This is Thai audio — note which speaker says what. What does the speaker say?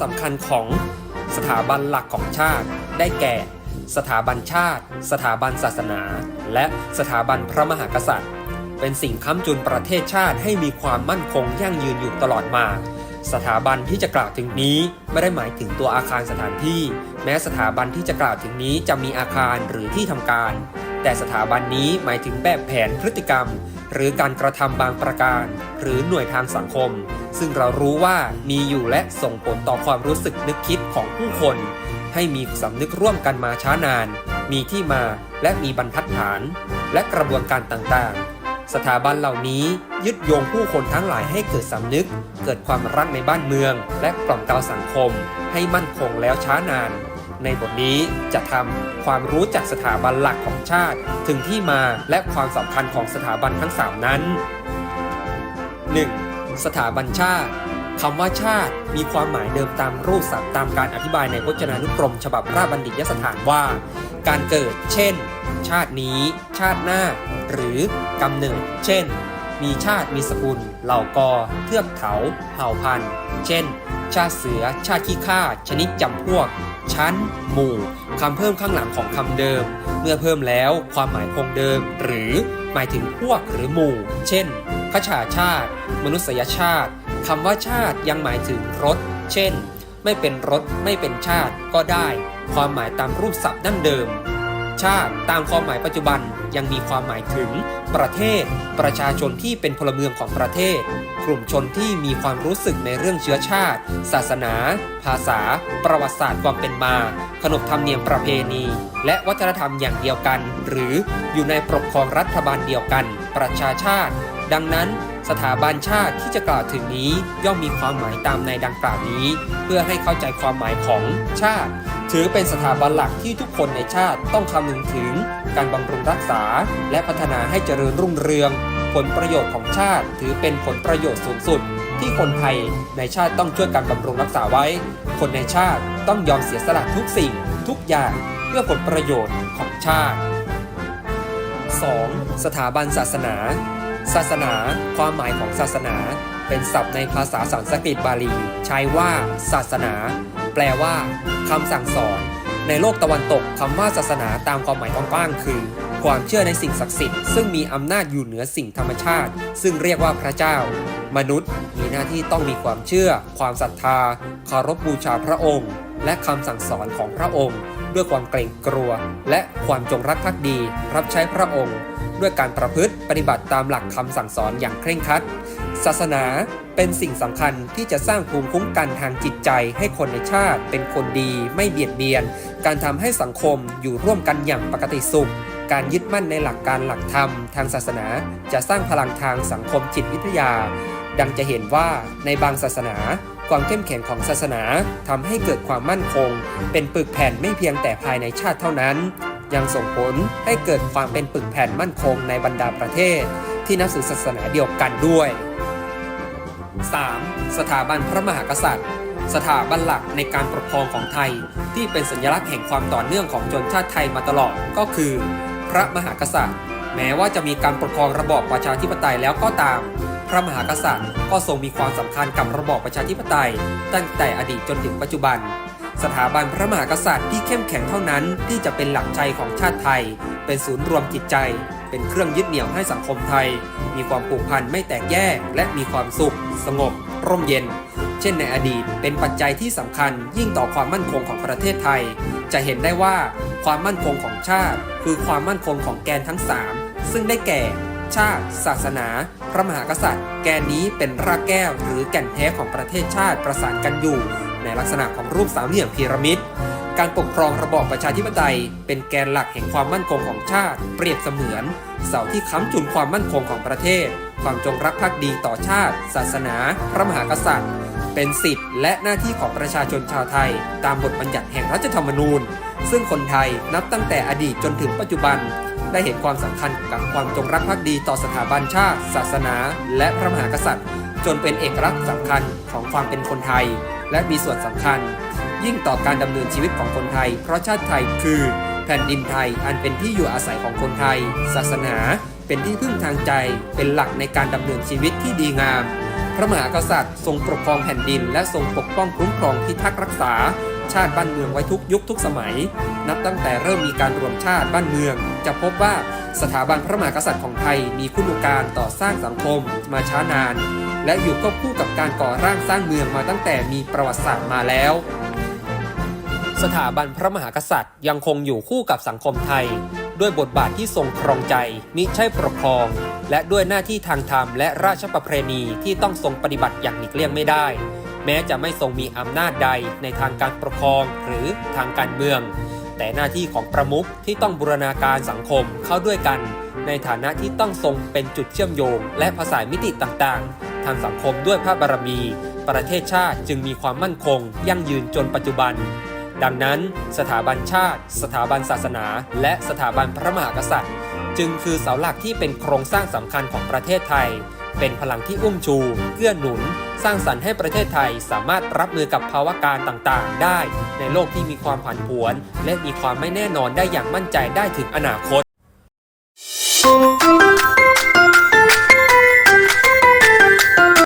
Speaker 1: สำคัญของสถาบันหลักของชาติ ได้แก่ สถาบันชาติ สถาบันศาสนา และสถาบันพระมหากษัตริย์ เป็นสิ่งค้ำจุนประเทศชาติให้มีความมั่นคงยั่งยืนอยู่ตลอดมา สถาบันที่จะกล่าวถึงนี้ไม่ได้หมายถึงตัวอาคารสถานที่ แม้สถาบันที่จะกล่าวถึงนี้จะมีอาคารหรือที่ทำการ แต่สถาบันนี้หมายถึงแบบแผนพฤติกรรม หรือการกระทำบางประการ หรือหน่วยทางสังคม ซึ่งเรารู้ว่ามีอยู่และส่งผลต่อความรู้สึกนึกคิดของผู้คน ให้มีสำนึกร่วมกันมาช้านาน มีที่มาและมีบรรทัดฐาน และกระบวนการต่างๆ สถาบันเหล่านี้ยึดโยงผู้คนทั้งหลายให้เกิดสำนึก เกิดความรักในบ้านเมือง และกล่อมเกลาสังคม ให้มั่นคงแล้วช้านาน ในบทนี้จะทำความรู้จักสถาบันหลักของชาติ ถึงที่มาและความสำคัญของสถาบันทั้ง 3 นั้น 1. สถาบันชาติคำว่าชาติมีความหมายเดิมตามรูปศัพท์ตามการอธิบายในพจนานุกรม ฉบับราชบัณฑิตยสถานว่า การเกิด เช่น ชาตินี้ ชาติหน้า หรือกำเนิด เช่น มีชาติมีสกุล เหล่ากอ เทือกเขา เผ่าพันธุ์ เช่น ชาติเสือ ชาติขี้ข้า ชนิดจำพวก ชั้น หมู่คำเพิ่มข้างหลังของคำเดิม เมื่อเพิ่มแล้วความหมายคงเดิม หรือหมายถึงพวกหรือหมู่ เช่นขชาชาติ มนุษยชาติคำว่าชาติยังหมายถึงรถ เช่น ไม่เป็นรถไม่เป็นชาติก็ได้ ความหมายตามรูปศัพท์ดั้งเดิม ชาติตามความหมายปัจจุบัน ยังมีความหมายถึง ประเทศ ประชาชนที่เป็นพลเมืองของประเทศ กลุ่มชนที่มีความรู้สึกในเรื่องเชื้อชาติ ศาสนา ภาษา ประวัติศาสตร์ความเป็นมา ขนบธรรมเนียมประเพณี และวัฒนธรรมอย่างเดียวกัน หรืออยู่ในปกครองรัฐบาลเดียวกัน ประชาชาติ ดังนั้น สถาบันชาติที่จะกล่าวถึงนี้ย่อมมีความหมายตามในดังกล่าวนี้ เพื่อให้เข้าใจความหมายของชาติ ถือเป็นสถาบันหลักที่ทุกคนในชาติต้องคำนึงถึง การบำรุงรักษา และพัฒนาให้เจริญรุ่งเรือง ผลประโยชน์ของชาติ ถือเป็นผลประโยชน์สูงสุด ที่คนไทยในชาติต้องช่วยกันบำรุงรักษาไว้ คนในชาติต้องยอมเสียสละทุกสิ่ง ทุกอย่างเพื่อผลประโยชน์ของชาติ 2. สถาบันศาสนา ศาสนา ความหมายของศาสนา เป็นศัพท์ในภาษาสันสกฤตบาลี ใช้ว่าศาสนา แปลว่าคำสั่งสอน ในโลกตะวันตกคำว่าศาสนาตามความหมายกว้างๆคือ ความเชื่อในสิ่งศักดิ์สิทธิ์ซึ่งมีอำนาจอยู่เหนือสิ่งธรรมชาติ ซึ่งเรียกว่าพระเจ้า มนุษย์มีหน้าที่ต้องมีความเชื่อ ความศรัทธาเคารพบูชาพระองค์ และคำสั่งสอนของพระองค์ ด้วยความเกรงกลัว และความจงรักภักดี รับใช้พระองค์ ด้วยการประพฤติปฏิบัติตามหลักคำสั่งสอนอย่างเคร่งครัด ศาสนาเป็นสิ่งสำคัญที่จะสร้างภูมิคุ้มกันทางจิตใจให้คนในชาติ เป็นคนดีไม่เบียดเบียน การทำให้สังคมอยู่ร่วมกันอย่างปกติสุขการยึดมั่นในหลักการหลักธรรมทางศาสนา จะสร้างพลังทางสังคมจิตวิทยา ดังจะเห็นว่าในบางศาสนา ความเข้มแข็งของศาสนาทำให้เกิดความมั่นคง เป็นปึกแผ่นไม่เพียงแต่ภายในชาติเท่านั้น ยังส่งผลให้เกิดความเป็นปึกแผ่นมั่นคงในบรรดาประเทศ ที่นับถือศาสนาเดียวกันด้วย 3. สถาบันพระมหากษัตริย์ สถาบันหลักในการปกครองของไทย ที่เป็นสัญลักษณ์แห่งความต่อเนื่องของชนชาติไทยมาตลอดก็คือ พระมหากษัตริย์ แม้ว่าจะมีการปกครองระบอบประชาธิปไตยแล้วก็ตาม พระมหากษัตริย์ก็ทรงมีความสำคัญกับระบอบประชาธิปไตย ตั้งแต่อดีตจนถึงปัจจุบัน สถาบันพระมหากษัตริย์ที่เข้มแข็งเท่านั้นที่จะเป็นหลักใจของชาติไทย เป็นศูนย์รวมจิตใจ เป็นเครื่องยึดเหนี่ยวให้สังคมไทย มีความผูกพันไม่แตกแยก และมีความสุข สงบ ร่มเย็น เช่นในอดีตเป็นปัจจัยที่สำคัญยิ่งต่อความมั่นคงของประเทศไทย จะเห็นได้ว่าความมั่นคงของชาติ คือความมั่นคงของแกนทั้ง 3 ซึ่งได้แก่ ชาติ ศาสนา พระมหากษัตริย์ แกนนี้เป็นรากแก้ว หรือแก่นแท้ของประเทศชาติประสานกันอยู่ ในลักษณะของรูปสามเหลี่ยมพีระมิดการปกครองระบอบประชาธิปไตย เป็นแกนหลักแห่งความมั่นคงของชาติ เปรียบเสมือน เสาที่ค้ำจุนความมั่นคงของประเทศ ความจงรักภักดีต่อชาติ ศาสนา พระมหากษัตริย์ เป็นสิทธิ์และหน้าที่ของประชาชนชาวไทย ตามบทบัญญัติแห่งรัฐธรรมนูญ ซึ่งคนไทยนับตั้งแต่อดีตจนถึงปัจจุบัน ได้เห็นความสำคัญกับความจงรักภักดีต่อสถาบันชาติ ศาสนา และพระมหากษัตริย์ จนเป็นเอกลักษณ์สำคัญของความเป็นคนไทย และมีส่วนสำคัญ ยิ่งต่อการดำเนินชีวิตของคนไทย เพราะชาติไทยคือแผ่นดินไทยอันเป็นที่อยู่อาศัยของคนไทย ศาสนาเป็นที่พึ่งทางใจ เป็นหลักในการดำเนินชีวิตที่ดีงาม พระมหากษัตริย์ทรงปกครองแผ่นดิน และทรงปกป้องคุ้มครองพิทักษ์รักษา ชาติบ้านเมืองไว้ทุกยุคทุกสมัย นับตั้งแต่เริ่มมีการรวมชาติบ้านเมือง จะพบว่าสถาบันพระมหากษัตริย์ของไทยมีคุณูปการต่อสร้างสังคมมาช้านาน และอยู่ควบคู่กับการก่อร่างสร้างเมืองมาตั้งแต่มีประวัติศาสตร์มาแล้ว สถาบันพระมหากษัตริย์ยังคงอยู่คู่กับสังคมไทย ด้วยบทบาทที่ทรงครองใจ มิใช่ปกครอง และด้วยหน้าที่ทางธรรมและราชประเพณีที่ต้องทรงปฏิบัติอย่างหลีกเลี่ยงไม่ได้ แม้จะไม่ทรงมีอำนาจใดในทางการปกครองหรือทางการเมือง แต่หน้าที่ของประมุขที่ต้องบูรณาการสังคมเข้าด้วยกัน ในฐานะที่ต้องทรงเป็นจุดเชื่อมโยง และภาษานมิติต่างๆ ทางสังคมด้วยพระบารมี ประเทศชาติจึงมีความมั่นคง ยั่งยืนจนปัจจุบัน ดังนั้น สถาบันชาติ สถาบันศาสนา และสถาบันพระมหากษัตริย์ จึงคือเสาหลักที่เป็นโครงสร้างสำคัญของประเทศไทย เป็นพลังที่อุ้มชู เกื้อหนุน สร้างสรรค์ให้ประเทศไทยสามารถรับมือกับภาวะการต่างๆ ได้ ในโลกที่มีความผันผวน และมีความไม่แน่นอนได้อย่างมั่นใจได้ถึงอนาคต